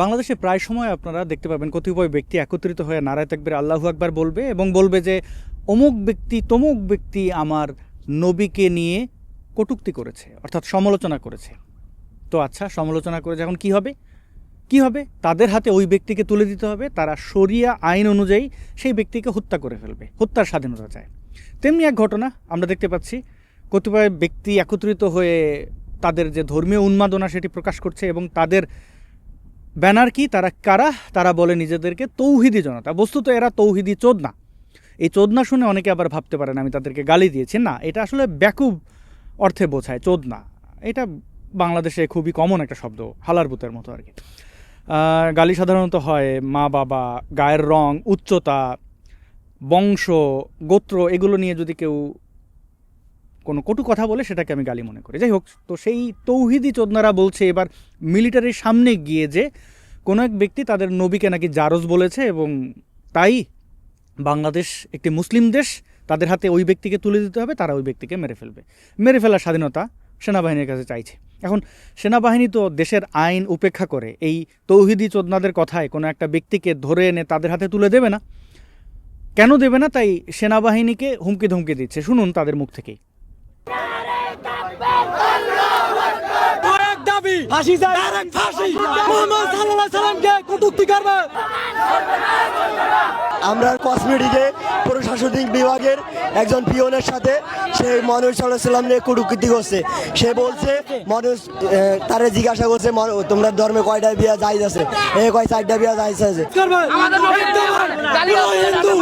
বাংলাদেশে প্রায় সময় আপনারা দেখতে পাবেন কতিপয় ব্যক্তি একত্রিত হয়ে নারায় তাকবির আল্লাহু আকবার বলবে এবং বলবে যে, অমুক ব্যক্তি, তমুক ব্যক্তি আমার নবীকে নিয়ে কটূক্তি করেছে, অর্থাৎ সমালোচনা করেছে। তো আচ্ছা সমালোচনা করে যখন কি হবে? কি হবে? তাদের হাতে ওই ব্যক্তিকে তুলে দিতে হবে, তারা শরিয়া আইন অনুযায়ী সেই ব্যক্তিকে হত্যা করে ফেলবে, হত্যার স্বাধীনতা চায়। তেমনি এক ঘটনা আমরা দেখতে পাচ্ছি, কতিপয় ব্যক্তি একত্রিত হয়ে তাদের যে ধর্মীয় উন্মাদনা সেটি প্রকাশ করছে এবং তাদের ব্যানার কি তারা কারা? তারা বলে নিজেদেরকে তৌহিদি জনতা। বস্তুত এরা তৌহিদি চোদনা। এই চোদনা শুনে অনেকে আবার ভাবতে পারেন, আমি তাদেরকে গালি দিয়েছি। না, এটা আসলে ব্যাকুব অর্থে বোঝায়, চোদনা। এটা বাংলাদেশে খুবই কমন একটা শব্দ, হালার হালারবুতের মতো আর কি। গালি সাধারণত হয় মা, বাবা, গায়ের রং, উচ্চতা, বংশ, গোত্র, এগুলো নিয়ে যদি কেউ কোনো কটু কথা বলে সেটাকে আমি গালি মনে করি। যাই হোক, তো সেই তৌহিদি চোদনারা বলছে এবার মিলিটারির সামনে গিয়ে যে কোনো এক ব্যক্তি তাদের নবীকে নাকি জারজ বলেছে এবং তাই বাংলাদেশ একটি মুসলিম দেশ, তাদের হাতে ওই ব্যক্তিকে তুলে দিতে হবে, তারা ওই ব্যক্তিকে মেরে ফেলবে। মেরে ফেলার স্বাধীনতা সেনাবাহিনীর কাছে চাইছে। এখন সেনাবাহিনী তো দেশের আইন উপেক্ষা করে, এই তৌহিদি চোদনাদের কথায় কোনো একটা ব্যক্তিকে ধরে এনে তাদের হাতে তুলে দেবে না। কেন দেবে না? তাই সেনাবাহিনীকে হুমকি ধমকি দিচ্ছে। শুনুন তাদের মুখ থেকেই। দাবি। ফাঁসি চাই। ডাইরেক্ট ফাঁসি। মোহাম্মদ সাল্লাল্লাহু আলাইহি সাল্লামকে কটূক্তি করবে। আমরা কসমেটিকে প্রশাসনিক বিভাগের একজন পিওনের সাথে সে মনোজ সাল্লাহ সাল্লাম নিয়ে কুটুকৃতি করছে। সে বলছে মনোজ তারে জিজ্ঞাসা করছে তোমরা ধর্মে কয়টা বিয়া যাইজ আছে? এ কয় চারটা বিয়া যাইজ আছে? হিন্দু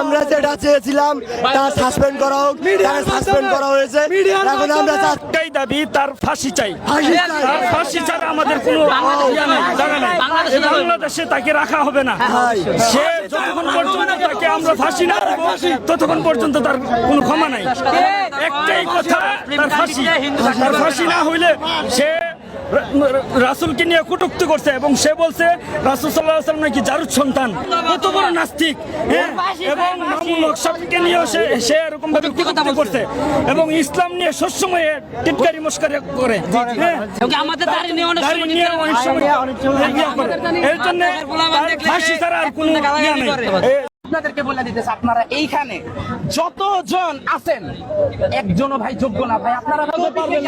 আমরা যেটা চেয়েছিলাম তা সাসপেন্ড করা হোক সাসপেন্ড করা হয়েছে। এখন আমরা একটাই দাবি তার ফাঁসি চাই। ফাঁসি তার ফাঁসি ছাড়া আমাদের কোনো জায়গা নেই। বাংলাদেশে তাকে রাখা হবে না। সে যতক্ষণ পর্যন্ত তাকে আমরা ফাঁসি না ততক্ষণ পর্যন্ত তার কোনো ক্ষমা নাই। একটাই কথা তার ফাঁসি। তার ফাঁসি না হইলে সে রাসূলকে নিয়ে কটুক্তি করছে এবং সে বলছে রাসূল সাল্লাল্লাহু আলাইহি সাল্লাম নাকি জারুদ সন্তান কত বড় নাস্তিক হ্যাঁ? এবং মামুন হক সাহেবকে নিয়ে সে সে এরকম ভাবে কটুক্তি করছে এবং ইসলাম নিয়ে সবসময় টিটকারি মস্কারি করে হ্যাঁ? আমাদের নিয়ে অনেক সময়। এর জন্য ফাঁসি ছাড়া আর কোনো নেই এ- আপনাদেরকে বলে দিতেছে আপনারা এইখানে যতজন আছেন একজনও ভাই যোগ্য না। ভাই আপনারা আর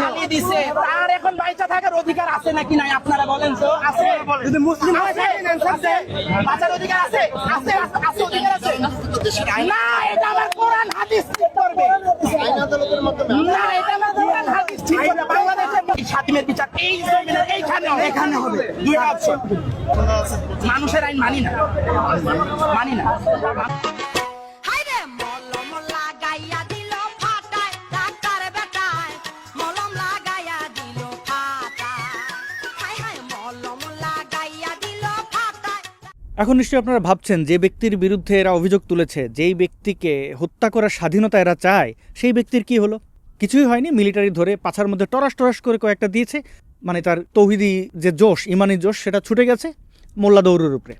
গালি দিছে। তার এখন বাইচা থাকার অধিকার আছে নাকি নাই? আপনারা বলেন তো আছে? যদি মুসলিম আছে? আছে? বাঁচার অধিকার আছে? আছে আছে, আছে অধিকার আছে? না এটা আমার কোরআন হাদিস ঠিক করবে না এটা আমার কোরআন হাদিস ঠিক করবে স্বাধীনের বিচার এই জমিনে এইখানে হবে। এখানে হবে। দুইটা অপশন মানুষের আইন মানি না। মানি না। হাইরে মলম লাগাইয়া দিল ফাটায় ডাক্তার বেটায়। মলম লাগাইয়া দিল ফাটায়। হাই হাই মলম লাগাইয়া দিল ফাটায়। এখন নিশ্চয়ই আপনারা ভাবছেন যে ব্যক্তির বিরুদ্ধে এরা অভিযোগ তুলেছে যেই ব্যক্তিকে হত্যা করার স্বাধীনতা এরা চায় সেই ব্যক্তির কি হলো? কিছুই হয়নি মিলিটারি ধরে পাছার মধ্যে টরাস টরাস করে কয়েকটা দিয়েছে। মানে তার তৌহিদি যে জোশ, ইমানি জোশ, সেটা ছুটে গেছে মোল্লা দৌড়ের উপরে।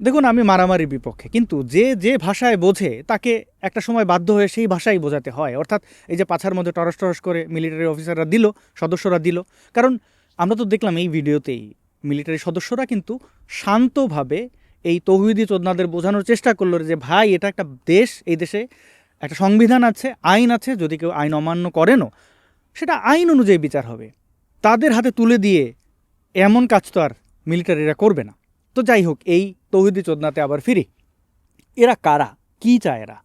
দেখুন, আমি মারামারির বিপক্ষে, কিন্তু যে যে ভাষায় বোঝে, তাকে একটা সময় বাধ্য হয়ে সেই ভাষাই বোঝাতে হয়। অর্থাৎ এই যে পাছার মধ্যে টরস টরস করে মিলিটারি অফিসাররা দিল, সদস্যরা দিল। কারণ আমরা তো দেখলাম এই ভিডিওতেই মিলিটারি সদস্যরা কিন্তু শান্তভাবে এই তৌহিদি চোদনাদের বোঝানোর চেষ্টা করল যে, ভাই, এটা একটা দেশ, এই দেশে একটা সংবিধান আছে, আইন আছে, যদি কেউ আইন অমান্য করেনও, সেটা আইন অনুযায়ী বিচার হবে। তাদের হাতে তুলে দিয়ে এমন কাজ তো আর মিলিটারিরা করবে না। তো যাই হোক, এই তৌহিদি চোদনাতে আবার ফিরি। এরা কারা? কি চায় এরা?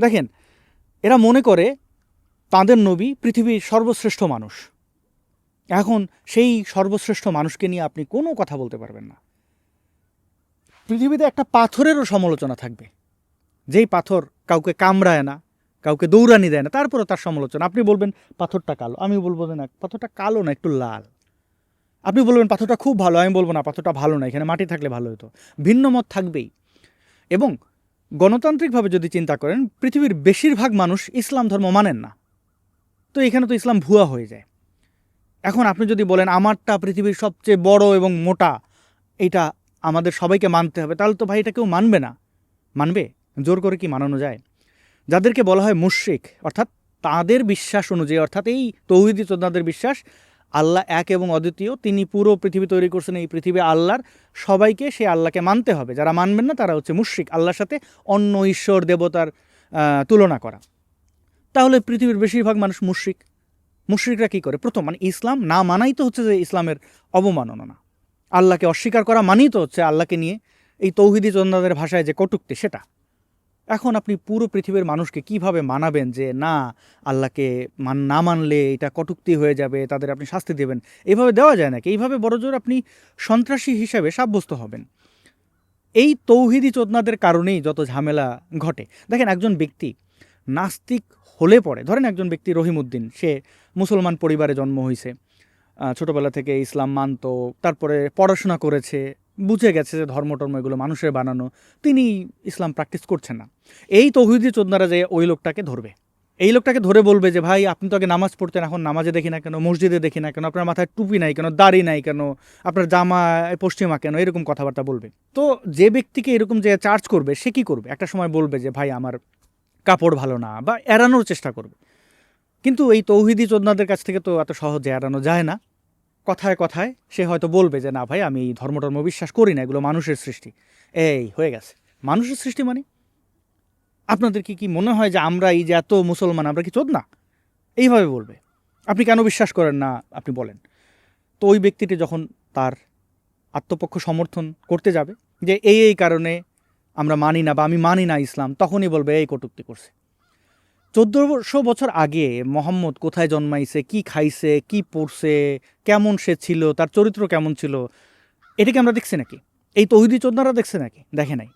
দেখেন, এরা মনে করে তাদের নবী পৃথিবীর সর্বশ্রেষ্ঠ মানুষ। এখন সেই সর্বশ্রেষ্ঠ মানুষকে নিয়ে আপনি কোনো কথা বলতে পারবেন না। পৃথিবীতে একটা পাথরেরও সমালোচনা থাকবে। যেই পাথর কাউকে কামড়ায় না, কাউকে দৌড়ানি দেয় না তারপরে তার সমালোচনা। আপনি বলবেন, পাথরটা কালো। আমি বলব না, পাথরটা কালো না, একটু লাল। আপনি বলবেন, পাথরটা খুব ভালো। আমি বলব, না, পাথরটা ভালো না, এখানে মাটি থাকলে ভালো হতো। ভিন্ন মত থাকবেই। এবং গণতান্ত্রিকভাবে যদি চিন্তা করেন, পৃথিবীর বেশিরভাগ মানুষ ইসলাম ধর্ম মানেন না। তো এখানে তো ইসলাম ভুয়া হয়ে যায়। এখন আপনি যদি বলেন, আমারটা পৃথিবীর সবচেয়ে বড় এবং মোটা এটা আমাদের সবাইকে মানতে হবে, তাহলে তো ভাই এটা কেউ মানবে না। মানবে? জোর করে কি মানানো যায়? যাদেরকে বলা হয় মুশ্রিক, অর্থাৎ তাদের বিশ্বাস অনুযায়ী, অর্থাৎ এই তৌহিদি চোদ্দাদের বিশ্বাস, আল্লাহ এক এবং অদ্বিতীয়, তিনি পুরো পৃথিবী তৈরি করছেন এই পৃথিবী আল্লাহর, সবাইকে সে আল্লাহকে মানতে হবে। যারা মানবেন না, তারা হচ্ছে মুশ্রিক, আল্লাহর সাথে অন্য ঈশ্বর, দেবতার তুলনা করা। তাহলে পৃথিবীর বেশিরভাগ মানুষ মুশ্রিক। মুশ্রিকরা কী করে? প্রথম মানে ইসলাম না মানাই তো হচ্ছে যে ইসলামের অবমাননা। আল্লাহকে অস্বীকার করা মানেই তো হচ্ছে আল্লাহকে নিয়ে এই তৌহিদি চন্দাদের ভাষায় যে কটুক্তি, সেটা। এখন আপনি পুরো পৃথিবীর মানুষকে কীভাবে মানাবেন যে, না, আল্লাহকে মান, না মানলে এটা কটুক্তি হয়ে যাবে, তাদের আপনি শাস্তি দেবেন এইভাবে দেওয়া যায় নাকি? এইভাবে বড়জোর আপনি সন্ত্রাসী হিসাবে সাব্যস্ত হবেন। এই তৌহিদি চোদনাদের কারণেই যত ঝামেলা ঘটে। দেখেন, একজন ব্যক্তি নাস্তিক হলে পরে, ধরেন একজন ব্যক্তি রহিমউদ্দিন, সে মুসলমান পরিবারে জন্ম হয়েছে ছোটবেলা থেকে ইসলাম মানতো, তারপরে পড়াশোনা করেছে বুঝে গেছে যে ধর্ম টর্ম এগুলো মানুষের বানানো, তিনি ইসলাম প্র্যাকটিস করছেন না। এই তৌহিদি চোদনারা যে ওই লোকটাকে ধরবে। এই লোকটাকে ধরে বলবে যে, ভাই, আপনি তো আগে নামাজ পড়তেন, এখন নামাজে দেখি না কেন, মসজিদে দেখি না কেন, আপনার মাথায় টুপি নাই কেন, দাড়ি নাই কেন, আপনার জামা পশ্চিমা কেন? এরকম কথাবার্তা বলবে। তো যে ব্যক্তিকে এরকম যে চার্জ করবে, সে কি করবে? একটা সময় বলবে যে, ভাই, আমার কাপড় ভালো না, বা এড়ানোর চেষ্টা করবে। কিন্তু এই তৌহিদি চোদনাদের কাছ থেকে তো এত সহজে এড়ানো যায় না। কথায় কথায় সে হয়তো বলবে যে, না ভাই, আমি ধর্ম টর্ম বিশ্বাস করি না, এগুলো মানুষের সৃষ্টি। এই, হয়ে গেছে। মানুষের সৃষ্টি মানে? আপনাদের কি কি মনে হয় যে আমরা এই যে এত মুসলমান, আমরা কি চোদ না? এইভাবে বলবে। আপনি কেন বিশ্বাস করেন না? আপনি বলেন। তো ওই ব্যক্তিটি যখন তার আত্মপক্ষ সমর্থন করতে যাবে, যে এই এই কারণে আমরা মানি না বা আমি মানি না ইসলাম, তখনই বলবে, এই কটুক্তি করছে। চোদ্দোশো বছর আগে মোহাম্মদ কোথায় জন্মাইছে, কি খাইছে, কি পড়ছে, কেমন সে ছিল, তার চরিত্র কেমন ছিল, এটাকে আমরা দেখছি নাকি? এই তৌহিদি চোদ্দারা দেখছে নাকি? দেখে নাই।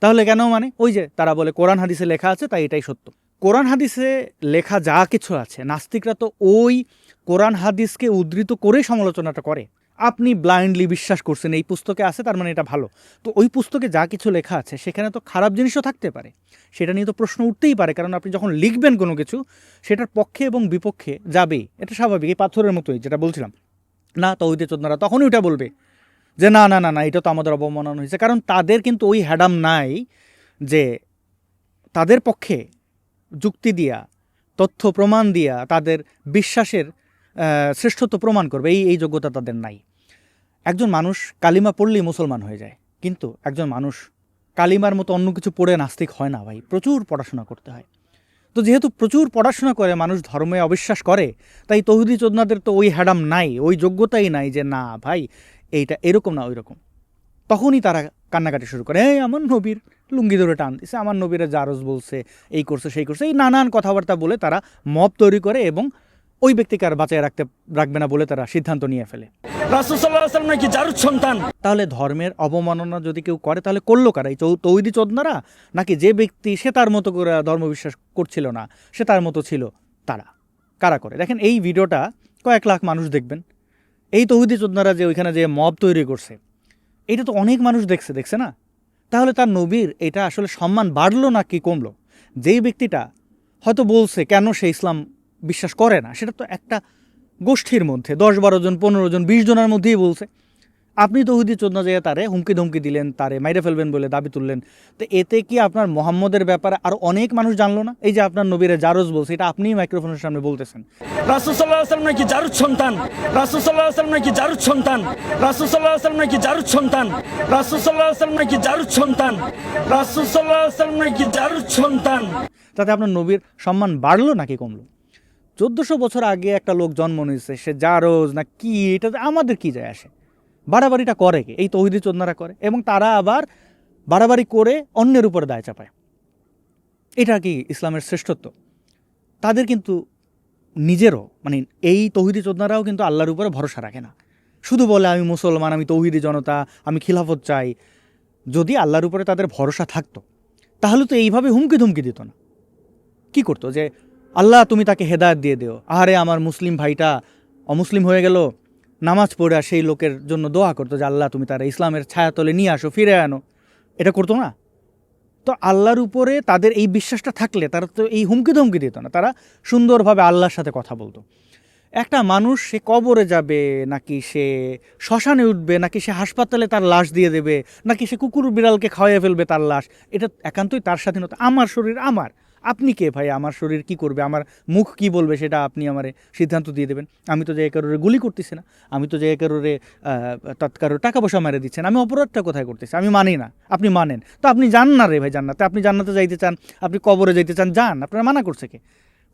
তাহলে কেন মানে? ওই যে তারা বলে, কোরআন হাদিসে লেখা আছে, তাই এটাই সত্য। কোরআন হাদিসে লেখা যা কিছু আছে, নাস্তিকরা তো ওই কোরআন হাদিসকে উদ্ধৃত করে সমালোচনাটা করে। আপনি ব্লাইন্ডলি বিশ্বাস করছেন এই পুস্তকে আছে, তার মানে এটা ভালো। তো ওই পুস্তকে যা কিছু লেখা আছে, সেখানে তো খারাপ জিনিসও থাকতে পারে। সেটা নিয়ে তো প্রশ্ন উঠতেই পারে, কারণ আপনি যখন লিখবেন কোনো কিছু, সেটার পক্ষে এবং বিপক্ষে যাবেই এটা স্বাভাবিক, এই পাথরের মতোই, যেটা বলছিলাম। না, তৌহিদে চোদনারা তখনই ওটা বলবে যে, না না না না, এটা তো আমাদের অবমাননা হয়েছে। কারণ তাদের কিন্তু ওই হ্যাডাম নাই যে, তাদের পক্ষে যুক্তি দিয়া, তথ্য প্রমাণ দিয়া তাদের বিশ্বাসের শ্রেষ্ঠত্ব প্রমাণ করবে। এই এই যোগ্যতা তাদের নাই। একজন মানুষ কালিমা পড়লেই মুসলমান হয়ে যায়, কিন্তু একজন মানুষ কালিমার মতো অন্য কিছু পড়ে নাস্তিক হয় না ভাই, প্রচুর পড়াশোনা করতে হয়। তো যেহেতু প্রচুর পড়াশোনা করে, মানুষ ধর্মে অবিশ্বাস করে, তাই তহুদি চোদনাদের তো ওই হ্যাডাম নাই, ওই যোগ্যতাই নাই যে না ভাই, এইটা এরকম না ওই রকম তখনই তারা কান্নাকাটি শুরু করে, এই আমার নবীর লুঙ্গি ধরে টান দিছে, আমার নবীরা জারজ বলছে, এই করছে, সেই করছে। এই নানান কথাবার্তা বলে তারা মব তৈরি করে এবং ওই ব্যক্তিকে আর বাঁচায় রাখতে রাখবে না বলে তারা সিদ্ধান্ত নিয়ে ফেলে। নাকি জারুদ সন্তান? তাহলে ধর্মের অবমাননা যদি কেউ করে তাহলে করল কারা? এই তৌহিদি চোদনারা? নাকি যে ব্যক্তি সে তার মতো করে ধর্ম বিশ্বাস করছিল না সে তার মতো ছিল তারা? কারা করে? দেখেন এই ভিডিওটা কয়েক লাখ মানুষ দেখবেন। এই তৌহিদি চোদনারা যে ওইখানে যে মব তৈরি করছে এটা তো অনেক মানুষ দেখছে দেখছে না? তাহলে তার নবীর এটা আসলে সম্মান বাড়লো না কি কমলো? যেই ব্যক্তিটা হয়তো বলছে কেন সে ইসলাম বিশ্বাস করে না। সেটা তো একটা গোষ্ঠীর মধ্যে দশ বারো জন পনেরো জন বিশ জনের মধ্যেই বলছে। আপনি তো হুদি চোদনা যেয়ে তারে হুমকি ধমকি দিলেন তারে মাইরে ফেলবেন বলে দাবি তুললেন তো এতে কি আপনার মোহাম্মদের ব্যাপারে আরও অনেক মানুষ জানলো না? এই যে আপনার নবীরে জারজ বলছে এটা আপনিই মাইক্রোফোনের সামনে বলতেছেন। রাসুল সাল্লাহ নাকি জারুদ সন্তান? রাসুল সাল্লাহ সাল্লাম নাকি জারুদ সন্তান? রাসুল সাল্লাহ সাল্লাম নাকি জারুদ সন্তান? রাসুল সাল্লাহ সাল্লাম নাকি জারুদ সন্তান? রাসুল সাল্লাহ সাল্লাম নাকি জারুদ সন্তান? তাতে আপনার নবীর সম্মান বাড়লো নাকি কমলো? চোদ্দোশো বছর আগে একটা লোক জন্ম নিয়েছে, সে জারজ না কি এটাতে আমাদের কি যায় আসে? বাড়াবাড়িটা করে কে? এই তৌহিদি চোদনারা করে। এবং তারা আবার বাড়াবাড়ি করে অন্যের উপরে দায় চাপায়। এটা কি ইসলামের শ্রেষ্ঠত্ব? তাদের কিন্তু নিজেরও মানে এই তৌহিদি চোদনারাও কিন্তু আল্লাহর উপরে ভরসা রাখে না। শুধু বলে, আমি মুসলমান, আমি তৌহিদি জনতা, আমি খিলাফত চাই। যদি আল্লাহর উপরে তাদের ভরসা থাকতো, তাহলে তো এইভাবে হুমকি ধুমকি দিত না। কি করতো? যে আল্লাহ, তুমি তাকে হেদায়ত দিয়ে দিও। আহারে, আমার মুসলিম ভাইটা অমুসলিম হয়ে গেল, নামাজ পড়ে আর সেই লোকের জন্য দোয়া করতো যে, আল্লাহ, তুমি তারা ইসলামের ছায়াতলে নিয়ে আসো, ফিরে আনো। এটা করতো না। তো আল্লাহর উপরে তাদের এই বিশ্বাসটা থাকলে তারা তো এই হুমকি ধমকি দিত না। তারা সুন্দরভাবে আল্লাহর সাথে কথা বলতো। একটা মানুষ, সে কবরে যাবে, নাকি সে শ্মশানে উঠবে, নাকি সে হাসপাতালে তার লাশ দিয়ে দেবে, নাকি সে কুকুর বিড়ালকে খাওয়াইয়ে ফেলবে তার লাশ, এটা একান্তই তার স্বাধীনতা। আমার শরীর আমার। আপনি কে ভাই? আমার শরীর কি করবে? আমার মুখ কি বলবে? সেটা আপনি আমারে সিদ্ধান্ত দিয়ে দেবেন। আমি তো যে কারোরে গুলি করতেছি না। আমি তো যে কারোরে তৎকার টাকা পয়সা মেরে দিচ্ছেন আমি অপরাধটা কোথায় করতেছি? আমি মানি না। আপনি মানেন। তো আপনি যান না রে ভাই জান্নাতে। আপনি জান্নাতে যাইতে চান, আপনি কবরে যাইতে চান, যান। আপনারা মানা করছে কে?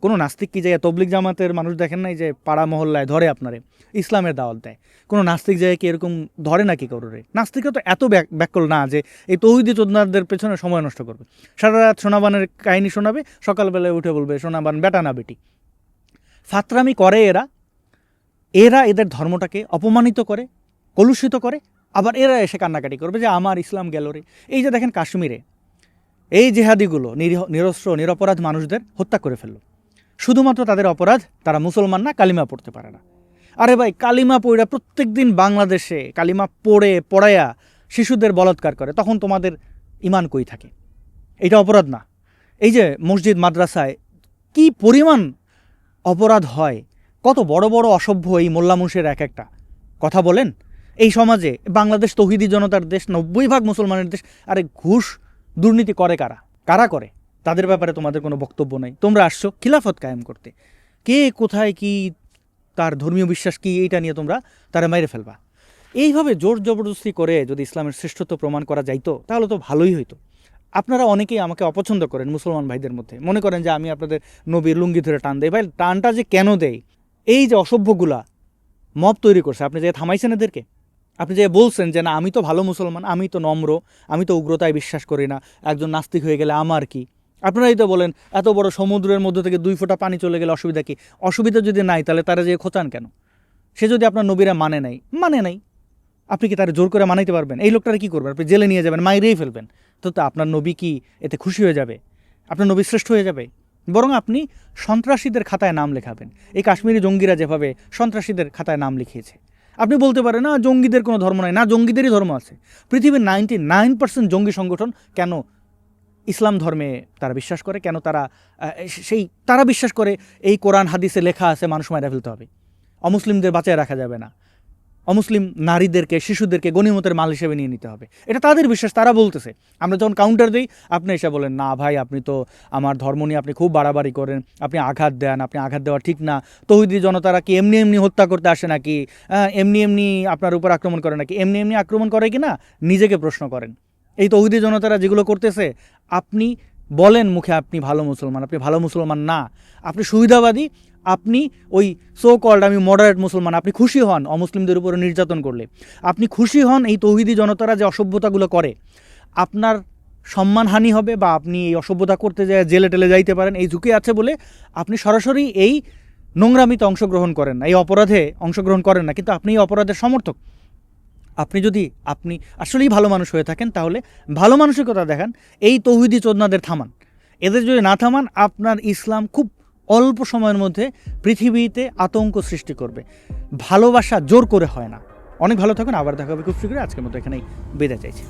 কোনো নাস্তিক কি যায় তবলিক জামাতের মানুষ দেখেন নাই যে পাড়া মহল্লায় ধরে আপনারে? ইসলামের দাওয়াত দেয় কোনো নাস্তিক জায়গায় কি এরকম ধরে নাকি কারোরে? নাস্তিকরা তো এত ব্যাক- ব্যাকল না যে এই তৌহিদি চোদনাদের পেছনে সময় নষ্ট করবে। সারা রাত সোনাবানের কাহিনী শোনাবে, সকালবেলায় উঠে বলবে, সোনাবান বেটা না বেটি। ফাতরামি করে এরা। এরা এদের ধর্মটাকে অপমানিত করে, কলুষিত করে। আবার এরা এসে কান্নাকাটি করবে যে আমার ইসলাম গেল রে। এই যে দেখেন কাশ্মীরে। এই জেহাদিগুলো নিরীহ নিরস্ত্র, নিরপরাধ মানুষদের হত্যা করে ফেলল। শুধুমাত্র তাদের অপরাধ, তারা মুসলমান না, কালিমা পড়তে পারে না। আরে ভাই, কালিমা পড়া প্রত্যেক দিন বাংলাদেশে কালিমা পড়ে, পড়ায়া শিশুদের বলৎকার করে, তখন তোমাদের ইমান কই থাকে? এটা অপরাধ না। এই যে মসজিদ, মাদ্রাসায় কি পরিমাণ অপরাধ হয়, কত বড় বড় অসভ্য এই মোল্লা মুন্সের এক একটা। কথা বলেন, এই সমাজে বাংলাদেশ তহিদি জনতার দেশ, নব্বই ভাগ মুসলমানের দেশ, আরে ঘুষ দুর্নীতি করে কারা? কারা করে? তাদের ব্যাপারে তোমাদের কোনো বক্তব্য নেই। তোমরা আসছো, খিলাফত কায়েম করতে। কে কোথায় কি, তার ধর্মীয় বিশ্বাস কি, এইটা নিয়ে তোমরা তারা মেরে ফেলবা। এইভাবে জোর জবরদস্তি করে যদি ইসলামের শ্রেষ্ঠত্ব প্রমাণ করা যাইতো, তাহলে তো ভালোই হইতো। আপনারা অনেকেই আমাকে অপছন্দ করেন মুসলমান ভাইদের মধ্যে। মনে করেন যে আমি আপনাদের নবীর লুঙ্গি ধরে টান দেই। ভাই, টানটা যে কেন দেয় এই যে অসভ্যগুলা মব তৈরি করছে, আপনি যে থামাইছেন এদেরকে? আপনি যে বলছেন যে না, আমি তো ভালো মুসলমান, আমি তো নম্র, আমি তো উগ্রতায় বিশ্বাস করি না, একজন নাস্তিক হয়ে গেলে আমার কি? আপনারাই তো বলেন, এত বড় সমুদ্রের মধ্যে থেকে দুই ফোঁটা পানি চলে গেলে অসুবিধা কি? অসুবিধা যদি নাই, তাহলে তারা যে খোঁচান কেন? সে যদি আপনার নবীরা মানে নাই মানে নাই। আপনি কি তারা জোর করে মানাইতে পারবেন? এই লোকটারা কি করবেন? আপনি জেলে নিয়ে যাবেন, মাইরেই ফেলবেন। তো তো আপনার নবী কি এতে খুশি হয়ে যাবে? আপনার নবী শ্রেষ্ঠ হয়ে যাবে? বরং আপনি সন্ত্রাসীদের খাতায় নাম লেখাবেন। এই কাশ্মীরি জঙ্গিরা যেভাবে সন্ত্রাসীদের খাতায় নাম লিখিয়েছে। আপনি বলতে পারেন, না, জঙ্গিদের কোনো ধর্ম নাই। না, জঙ্গিদেরই ধর্ম আছে। পৃথিবীর নাইনটি নাইন পার্সেন্ট জঙ্গি সংগঠন কেন ইসলাম ধর্মে তারা বিশ্বাস করে, কেন তারা সেই, তারা বিশ্বাস করে এই কোরআন হাদিসে লেখা আছে, মানুষ মারা ফেলতে হবে। অমুসলিমদের বাঁচায় রাখা যাবে না। অমুসলিম নারীদেরকে, শিশুদেরকে গণিমতের মাল হিসেবে নিয়ে নিতে হবে। এটা তাদের বিশ্বাস, তারা বলতেছে। আমরা যখন কাউন্টার দিই, আপনি এসে বলেন, না ভাই, আপনি তো আমার ধর্ম নিয়ে আপনি খুব বাড়াবাড়ি করেন, আপনি আঘাত দেন, আপনি আঘাত দেওয়া ঠিক না। তৌহিদি জনতারা কি এমনি এমনি হত্যা করতে আসে নাকি? এমনি এমনি আপনার উপর আক্রমণ করে নাকি? এমনি এমনি আক্রমণ করে কি না? নিজেকে প্রশ্ন করেন। এই তৌহিদি জনতারা যেগুলো করতেছে, আপনি বলেন মুখে আপনি ভালো মুসলমান, আপনি ভালো মুসলমান না। আপনি সুবিধাবাদী, আপনি ওই সো কল্ড আমি মডারেট মুসলমান, আপনি খুশি হন অমুসলিমদের উপরে নির্যাতন করলে। আপনি খুশি হন এই তৌহিদি জনতারা যে অসভ্যতাগুলো করে। আপনার সম্মানহানি হবে বা আপনি এই অসভ্যতা করতে যায়, জেলে টেলে যাইতে পারেন, এই ঝুঁকি আছে বলে আপনি সরাসরি এই নোংরামিতে অংশগ্রহণ করেন না, এই অপরাধে অংশগ্রহণ করেন না, কিন্তু আপনি এই অপরাধের সমর্থক। আপনি যদি আপনি আসলেই ভালো মানুষ হয়ে থাকেন, তাহলে ভালো মানসিকতা দেখান, এই তৌহিদি চোদনাদের থামান। এদের যদি না থামান, আপনার ইসলাম খুব অল্প সময়ের মধ্যে পৃথিবীতে আতঙ্ক সৃষ্টি করবে। ভালোবাসা জোর করে হয় না। অনেক ভালো থাকুন, আবার দেখা হবে খুব শীঘ্রই। আজকের মতো এখানেই বেঁধে চাইছি।